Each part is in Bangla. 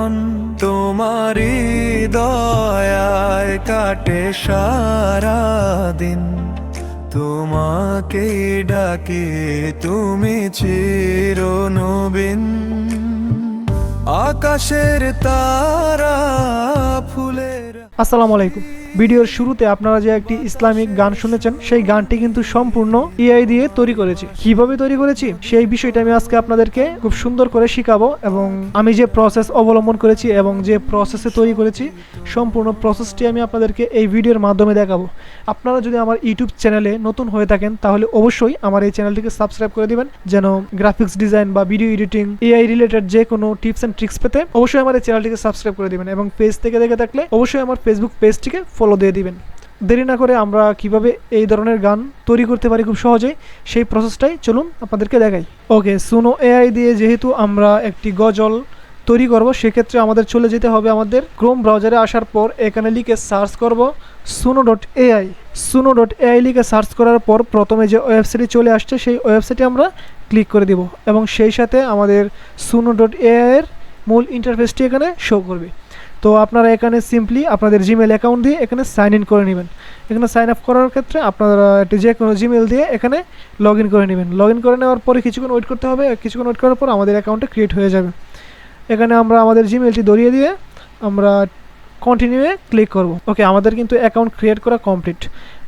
ভুবন তোমারি দয়ায় কাটে সারা দিন তোমাকে ডাকে তুমি চির নবীন আকাশের তারা ফুলের আসসালামু আলাইকুম। ভিডিওর শুরুতে আপনারা যে একটি ইসলামিক গান শুনেছেন, সেই গানটি কিন্তু সম্পূর্ণ এআই দিয়ে তৈরি করেছি। কীভাবে তৈরি করেছি? সেই বিষয়টা আমি আজকে আপনাদেরকে খুব সুন্দর করে শিখাবো এবং আমি যে প্রসেস অবলম্বন করেছি এবং যে প্রসেসে তৈরি করেছি, সম্পূর্ণ প্রসেসটি আমি আপনাদেরকে এই ভিডিওর মাধ্যমে দেখাবো। আপনারা যদি আমার ইউটিউব চ্যানেলে নতুন হয়ে থাকেন, তাহলে অবশ্যই আমার এই চ্যানেলটিকে সাবস্ক্রাইব করে দিবেন, যেন গ্রাফিক্স ডিজাইন বা ভিডিও এডিটিং এআই রিলেটেড যে কোনো টিপস অ্যান্ড ট্রিক্স পেতে অবশ্যই আমার এই চ্যানেলটিকে সাবস্ক্রাইব করে দিবেন এবং পেজ থেকে দেখে থাকলে অবশ্যই আমার ফেসবুক পেজটিকে ফলো দিয়ে দিবেন। দেরি না করে আমরা কীভাবে এই ধরনের গান তৈরি করতে পারি খুব সহজেই সেই প্রসেসটাই চলুন আপনাদেরকে দেখাই। ওকে সুনো এআই দিয়ে যেহেতু আমরা একটি গজল তৈরি করব, সেক্ষেত্রে আমাদের চলে যেতে হবে আমাদের ক্রোম ব্রাউজারে আসার পর এখানে লিখে সার্চ করব Suno dot AI Suno dot AI লিখে সার্চ করার পর প্রথমে যে ওয়েবসাইটটি চলে আসছে, সেই ওয়েবসাইটে আমরা ক্লিক করে দিব এবং সেই সাথে আমাদের সুনো ডট এআইয়ের মূল ইন্টারফেসটি এখানে শো করবে। তো আপনারা এখানে সিম্পলি আপনাদের জিমেল অ্যাকাউন্ট দিয়ে এখানে সাইন ইন করে নেবেন। এখানে সাইন আপ করার ক্ষেত্রে আপনারা একটি যে কোনো জিমেল দিয়ে এখানে লগ ইন করে নেবেন। লগ ইন করে নেওয়ার পরে কিছুক্ষণ ওয়েট করতে হবে। কিছুক্ষণ ওয়েট করার পর আমাদের অ্যাকাউন্টে ক্রিয়েট হয়ে যাবে। এখানে আমরা আমাদের জিমেলটি ধরিয়ে দিয়ে আমরা কন্টিনিউয়ে ক্লিক করব। ওকে আমাদের কিন্তু অ্যাকাউন্ট ক্রিয়েট করা কমপ্লিট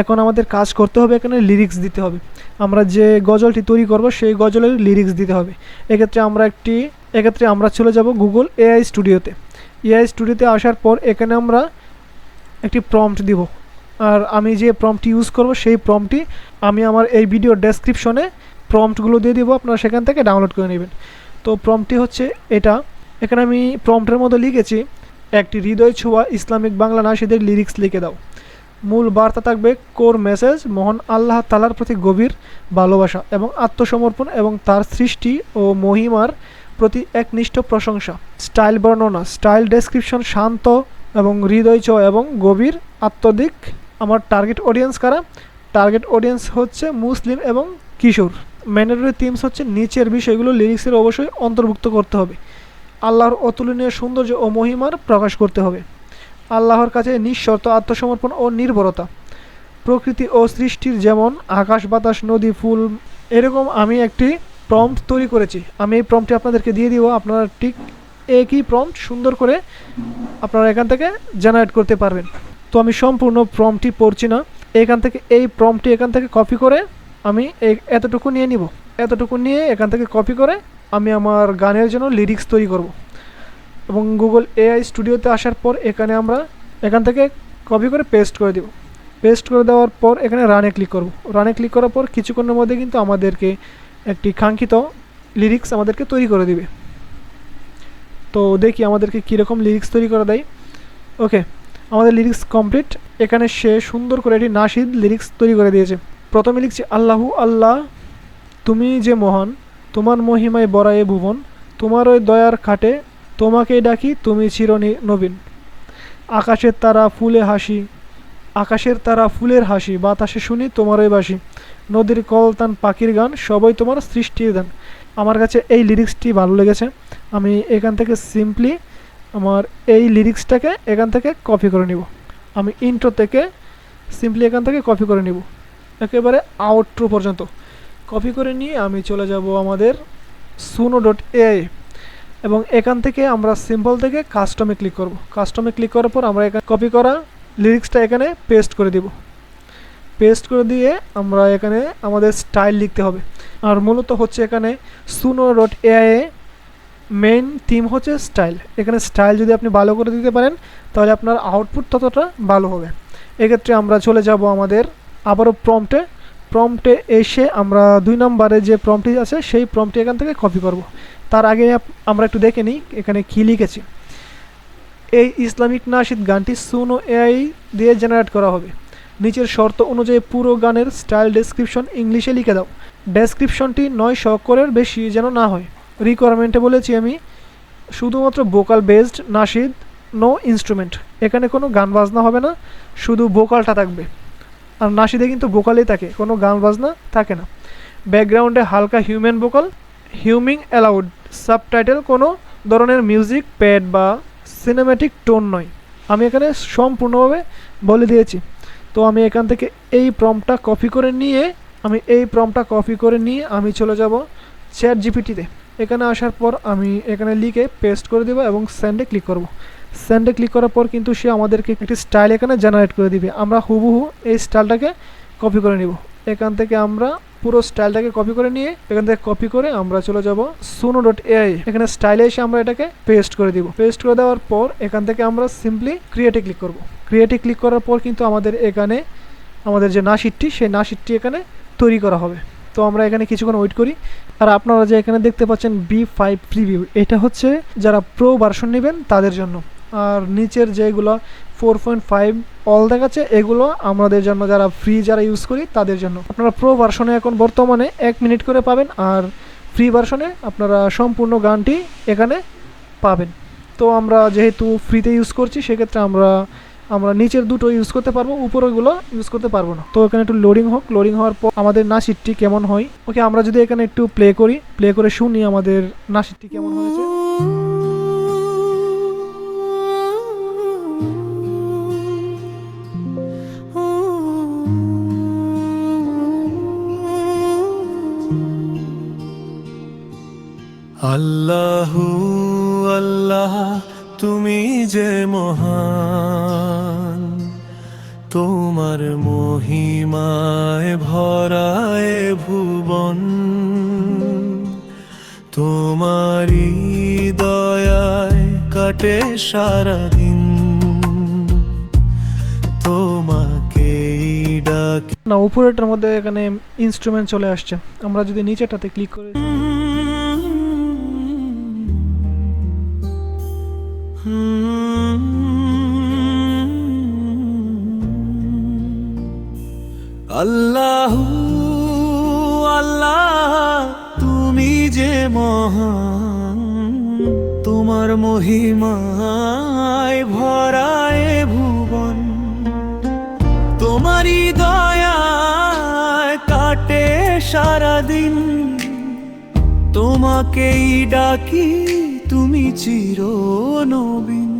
এখন আমাদের কাজ করতে হবে এখানে লিরিক্স দিতে হবে। আমরা যে গজলটি তৈরি করব সেই গজলের লিরিক্স দিতে হবে। এক্ষেত্রে আমরা একটি, এক্ষেত্রে আমরা চলে যাব গুগল এআই স্টুডিওতে এআই স্টুডিওতে আসার পর এখানে আমরা একটি প্রম্পট দিব। আর আমি যে প্রম্পটি ইউজ করব, সেই প্রম্পটি আমি আমার এই ভিডিও ডেসক্রিপশনে প্রম্পটগুলো দিয়ে দিব। আপনারা সেখান থেকে ডাউনলোড করে নেবেন। তো প্রম্পটি হচ্ছে এটা। এখানে আমি প্রম্পটের মধ্যে লিখেছি, একটি হৃদয় ছোঁয়া ইসলামিক বাংলা নাসিদের লিরিক্স লিখে দাও। মূল বার্তা থাকবে কোর মেসেজ মহান আল্লাহ তালার প্রতি গভীর ভালোবাসা এবং আত্মসমর্পণ এবং তার সৃষ্টি ও মহিমার প্রতি একনিষ্ঠ প্রশংসা। স্টাইল বর্ণনা, স্টাইল ডেসক্রিপশন শান্ত এবং হৃদয়চ এবং গভীর, আত্মদিক। আমার টার্গেট অডিয়েন্স কারা? টার্গেট অডিয়েন্স হচ্ছে মুসলিম এবং কিশোর। ম্যান্ডেটরি থিমস হচ্ছে নিচের বিষয়গুলো লিরিক্সের অবশ্যই অন্তর্ভুক্ত করতে হবে। আল্লাহর অতুলনীয় সৌন্দর্য ও মহিমার প্রকাশ করতে হবে। আল্লাহর কাছে নিঃশর্ত আত্মসমর্পণ ও নির্ভরতা। প্রকৃতি ও সৃষ্টির যেমন আকাশ, বাতাস, নদী, ফুল, এরকম আমি একটি প্রম্পট তৈরি করেছি। আমি এই প্রম্পটটি আপনাদেরকে দিয়ে দিব। আপনারা ঠিক একই প্রম্পট সুন্দর করে আপনারা এখান থেকে জেনারেট করতে পারবেন। তো আমি সম্পূর্ণ প্রম্পটটি পড়ছি না। এখান থেকে এই প্রম্পটটি এখান থেকে কপি করে আমি এতটুকু নিয়ে নিব। এতটুকু নিয়ে এখান থেকে কপি করে আমি আমার গানের জন্য লিরিক্স তৈরি করব। এবং গুগল এআই স্টুডিওতে আসার পর এখানে আমরা এখান থেকে কপি করে পেস্ট করে দেব। পেস্ট করে দেওয়ার পর এখানে রানে ক্লিক করব। রানে ক্লিক করার পর কিছুক্ষণের মধ্যে কিন্তু আমাদেরকে একটি কাঙ্ক্ষিত লিরিক্স আমাদেরকে তৈরি করে দিবে। তো দেখি আমাদেরকে কীরকম লিরিক্স তৈরি করে দেয়। ওকে আমাদের লিরিক্স কমপ্লিট এখানে সে সুন্দর করে একটি নাসিদ লিরিক্স তৈরি করে দিয়েছে। প্রথমে লিখছি, আল্লাহু আল্লাহ, তুমি যে মহান, তোমার মহিমায় বড়ায়ে ভুবন, তোমার ওই দয়ার খাটে তোমাকেই ডাকি, তুমি চির নবীন। আকাশের তারা ফুলে হাসি, আকাশের তারা ফুলের হাসি, বাতাসে শুনি তোমারই বাসি। নদীর কলতান পাখির গান, সবই তোমার সৃষ্টির গান আমার কাছে এই লিরিক্সটি ভালো লেগেছে। আমি এখান থেকে সিম্পলি আমার এই লিরিক্সটাকে এখান থেকে কপি করে নিব। আমি ইন্ট্রো থেকে সিম্পলি এখান থেকে কপি করে নিব। একেবারে আউট্রো পর্যন্ত। কপি করে নিয়ে আমি চলে যাব আমাদের সুনো ডট এআই এবং এখান থেকে আমরা সিম্পল থেকে কাস্টমে ক্লিক করব। কাস্টমে ক্লিক করার পর আমরা এখানে কপি করা লিরিক্সটা এখানে পেস্ট করে দিব। পেস্ট করে দিয়ে আমরা এখানে আমাদের স্টাইল লিখতে হবে। আর মূলত হচ্ছে এখানে Suno dot AI main theme হচ্ছে স্টাইল এখানে স্টাইল যদি আপনি ভালো করে দিতে পারেন, তাহলে আপনার আউটপুট ততটা ভালো হবে। এক্ষেত্রে আমরা চলে যাব আমাদের আবারও প্রম্পটে প্রম্পটে এসে আমরা দুই নম্বরে যে প্রম্পটি আছে, সেই প্রম্পটি এখান থেকে কপি করব। তার আগে আমরা একটু দেখে নিই এখানে কী লিখেছি। এই ইসলামিক নাশিদ গানটি সুনো এআই দিয়ে জেনারেট করা হবে। নিচের শর্ত অনুযায়ী পুরো গানের স্টাইল ডেসক্রিপশন ইংলিশে লিখে দাও। ডেসক্রিপশনটি নয় অক্ষরের বেশি যেন না হয়। রিকোয়ারমেন্টে বলেছি আমি, শুধুমাত্র ভোকাল বেসড নাশিদ নো ইনস্ট্রুমেন্ট এখানে কোনো গান বাজনা হবে না, শুধু ভোকালটা থাকবে। আর নাশিদে কিন্তু ভোকালই থাকে, কোনো গান বাজনা থাকে না। ব্যাকগ্রাউন্ডে হালকা human vocal humming allowed subtitle কোনো ধরনের মিউজিক প্যাড বা সিনেম্যাটিক টোন নয়। আমি এখানে সম্পূর্ণভাবে বলে দিয়েছি। তো আমি এখান থেকে এই প্রমটা কপি করে নিয়ে, আমি এই প্রমটা কপি করে নিয়ে আমি চলে যাব চ্যাট জিপিটিতে এখানে আসার পর আমি এখানে লিখে পেস্ট করে দেবো এবং স্যান্ডে ক্লিক করব। স্যান্ডে ক্লিক করার পর কিন্তু সে আমাদেরকে একটি স্টাইল এখানে জেনারেট করে দিবে। আমরা হুবহু এই স্টাইলটাকে কপি করে নিব। এখান থেকে আমরা পুরো স্টাইলটাকে কপি করে নিয়ে, এখান থেকে কপি করে আমরা চলে যাব সুনো ডট এআই এখানে স্টাইলে এসে আমরা এটাকে পেস্ট করে দিব। পেস্ট করে দেওয়ার পর এখান থেকে আমরা সিম্পলি ক্রিয়েটে ক্লিক করব। ক্রিয়েটে ক্লিক করার পর কিন্তু আমাদের এখানে আমাদের যে নাশিটটি সেই নাশিটটি এখানে তৈরি করা হবে। তো আমরা এখানে কিছুক্ষণ ওয়েট করি। আর আপনারা যে এখানে দেখতে পাচ্ছেন বি ফাইভ প্রিভিউ এটা হচ্ছে যারা প্রো ভার্সন নেবেন তাদের জন্য। আর নিচের যেগুলো ফোর পয়েন্ট ফাইভ অল দেখাচ্ছে, এগুলো আমাদের জন্য যারা ফ্রি যারা ইউজ করি তাদের জন্য। আপনারা প্রো ভার্সনে এখন বর্তমানে এক মিনিট করে পাবেন, আর ফ্রি ভার্সনে আপনারা সম্পূর্ণ গানটি এখানে পাবেন। তো আমরা যেহেতু ফ্রিতে ইউজ করছি, সেক্ষেত্রে আমরা আমরা নিচের দুটো ইউজ করতে পারব উপরেগুলো ইউজ করতে পারব না। তো এখানে একটু লোডিং হোক লোডিং হওয়ার পর আমাদের নাসিটটি কেমন হয়? ওকে আমরা যদি এখানে একটু প্লে করি প্লে করে শুনি আমাদের নাসিটটি কেমন হয়েছে। ভরায় ভুবন। তোমারি দয়ায় কাটে সারাদিন। তোমাকে ডাক। না উপরেটার মধ্যে এখানে ইনস্ট্রুমেন্ট চলে আসছে। আমরা যদি নিচেটাতে ক্লিক করি আল্লাহ আল্লাহ, তুমি যে মহান, তোমার মহিমায় ভরায় ভুবন। তোমারই দয়ায় কাটে সারাদিন। তোমাকেই ডাকি তুমি চির নবীন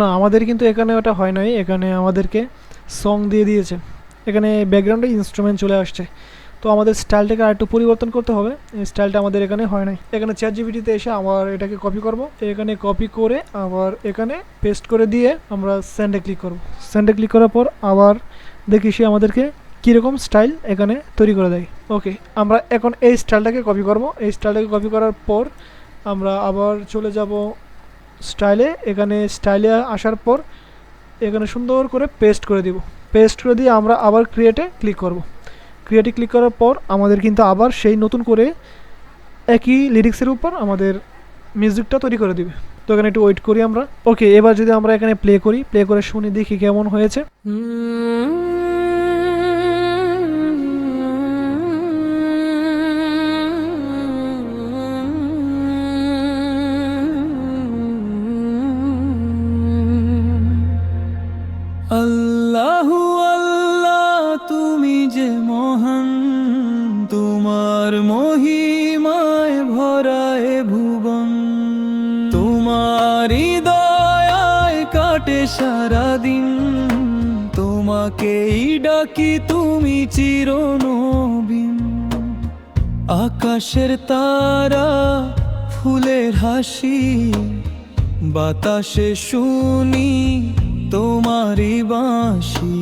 না, আমাদের কিন্তু এখানে ওটা হয় নাই। এখানে আমাদেরকে সং দিয়ে দিয়েছে। এখানে ব্যাকগ্রাউন্ডে ইনস্ট্রুমেন্ট চলে আসছে। তো আমাদের স্টাইলটাকে আর একটু পরিবর্তন করতে হবে। স্টাইলটা আমাদের এখানে হয় নাই। এখানে চ্যাট জিবিটিতে এসে আবার এটাকে কপি করব। এখানে কপি করে আবার এখানে পেস্ট করে দিয়ে আমরা স্যান্ডে ক্লিক করব। স্যান্ডে ক্লিক করার পর আবার দেখি সে আমাদেরকে কীরকম স্টাইল এখানে তৈরি করে দেয়। ওকে আমরা এখন এই স্টাইলটাকে কপি করব। এই স্টাইলটাকে কপি করার পর আমরা আবার চলে যাব স্টাইলে, এখানে স্টাইলে আসার পর এখানে সুন্দর করে পেস্ট করে দিব। পেস্ট করে দিয়ে আমরা আবার ক্রিয়েটে ক্লিক করব। ক্রিয়েটে ক্লিক করার পর আমাদের কিন্তু আবার সেই নতুন করে একই লিরিক্সের উপর আমাদের মিউজিকটা তৈরি করে দিবে। তো এখানে একটু ওয়েট করি আমরা। ওকে এবার যদি আমরা এখানে প্লে করি প্লে করে শুনি, দেখি কেমন হয়েছে। তোমাকেই ডাকি তুমি চিরনবীন। আকাশের তারা ফুলের হাসি বাতাসে শুনি তোমারই বাঁশি।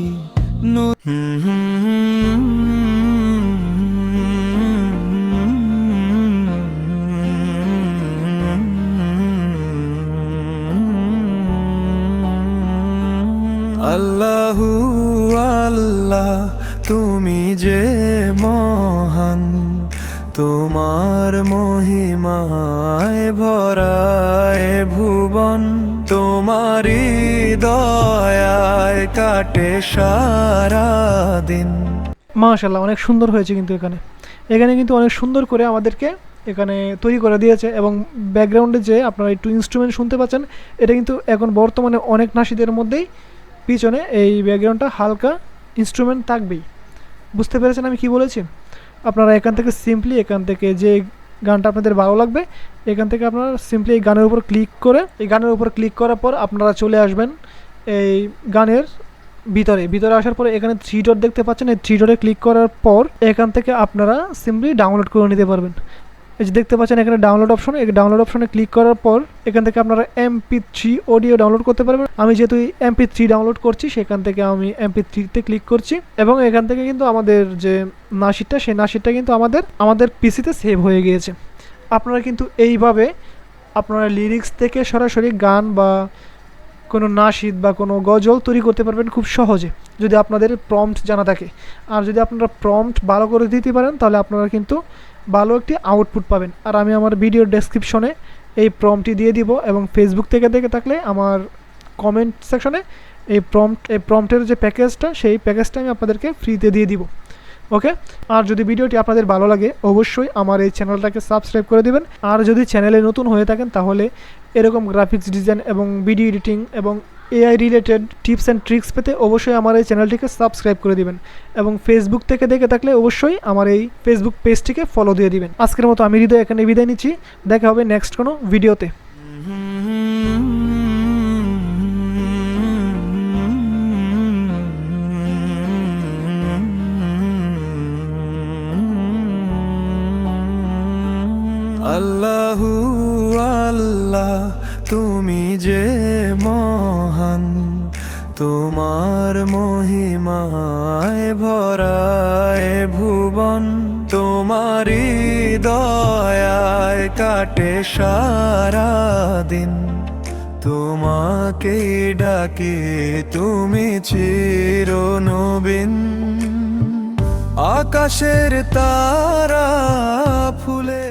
আল্লাহু আল্লাহ, তুমি যে মহান, তোমার মহিমায় ভরায় ভুবন তোমারি দয়ায় কাটে সারা দিন মাশাল্লাহ অনেক সুন্দর হয়েছে কিন্তু এখানে। এখানে কিন্তু অনেক সুন্দর করে আমাদেরকে এখানে তৈরি করে দিয়েছে এবং ব্যাকগ্রাউন্ডে যে আপনারা একটু ইনস্ট্রুমেন্ট শুনতে পাচ্ছেন, এটা কিন্তু এখন বর্তমানে অনেক নাসিদের মধ্যেই পিছনে এই ব্যাকগ্রাউন্ডটা হালকা ইনস্ট্রুমেন্ট থাকবেই। বুঝতে পেরেছেন আমি কি বলেছি? আপনারা এখান থেকে সিম্পলি এখান থেকে যে গানটা আপনাদের ভালো লাগবে, এখান থেকে আপনারা সিম্পলি এই গানের উপর ক্লিক করে, এই গানের উপর ক্লিক করার পর আপনারা চলে আসবেন এই গানের ভিতরে। ভিতরে আসার পরে এখানে থ্রি ডট দেখতে পাচ্ছেন, এই থ্রি ডটে ক্লিক করার পর এখান থেকে আপনারা সিম্পলি ডাউনলোড করে নিতে পারবেন। এই যে দেখতে পাচ্ছেন, এখানে ডাউনলোড অপশন এই ডাউনলোড অপশনে ক্লিক করার পর এখান থেকে আপনারা এমপি থ্রি অডিও ডাউনলোড করতে পারবেন। আমি যেহেতু এমপি থ্রি ডাউনলোড করছি, সেখান থেকে আমি এমপি থ্রিতে ক্লিক করছি এবং এখান থেকে কিন্তু আমাদের যে নাসিরটা, সেই নাসিরটা কিন্তু আমাদের আমাদের পিসিতে সেভ হয়ে গিয়েছে। আপনারা কিন্তু এইভাবে আপনারা লিরিক্স থেকে সরাসরি গান বা কোনো নাশিদ বা কোনো গজল তৈরি করতে পারবেন খুব সহজে, যদি আপনাদের প্রম্পট জানা থাকে। আর যদি আপনারা প্রম্পট ভালো করে দিতে পারেন, তাহলে আপনারা কিন্তু ভালো একটি আউটপুট পাবেন। আর আমি আমার ভিডিও ডেসক্রিপশনে এই প্রমটি দিয়ে দিব এবং ফেসবুক থেকে দেখে থাকলে আমার কমেন্ট সেকশনে এই প্রম্পট এই প্রম্পটের যে প্যাকেজটা সেই প্যাকেজটা আমি আপনাদেরকে ফ্রিতে দিয়ে দিব। ওকে আর যদি ভিডিওটি আপনাদের ভালো লাগে, অবশ্যই আমার এই চ্যানেলটাকে সাবস্ক্রাইব করে দেবেন। আর যদি চ্যানেলে নতুন হয়ে থাকেন, তাহলে এরকম গ্রাফিক্স ডিজাইন এবং ভিডিও এডিটিং এবং AI related tips and tricks পেতে অবশ্যই আমার এই চ্যানেলটিকে সাবস্ক্রাইব করে দিবেন এবং ফেসবুক থেকে দেখে থাকলে অবশ্যই আমার এই ফেসবুক পেজটিকে ফলো দিয়ে দিবেন। আজকের মতো আমি হৃদয় এখানে বিদায় নিচ্ছি। দেখা হবে নেক্সট কোনো ভিডিওতে তোমার মহিমায় ভরায় ভুবন, তোমারই দয়ায় কাটে সারা দিন তোমাকে ডাকে তুমি চির নবীন। আকাশের তারা ফুলে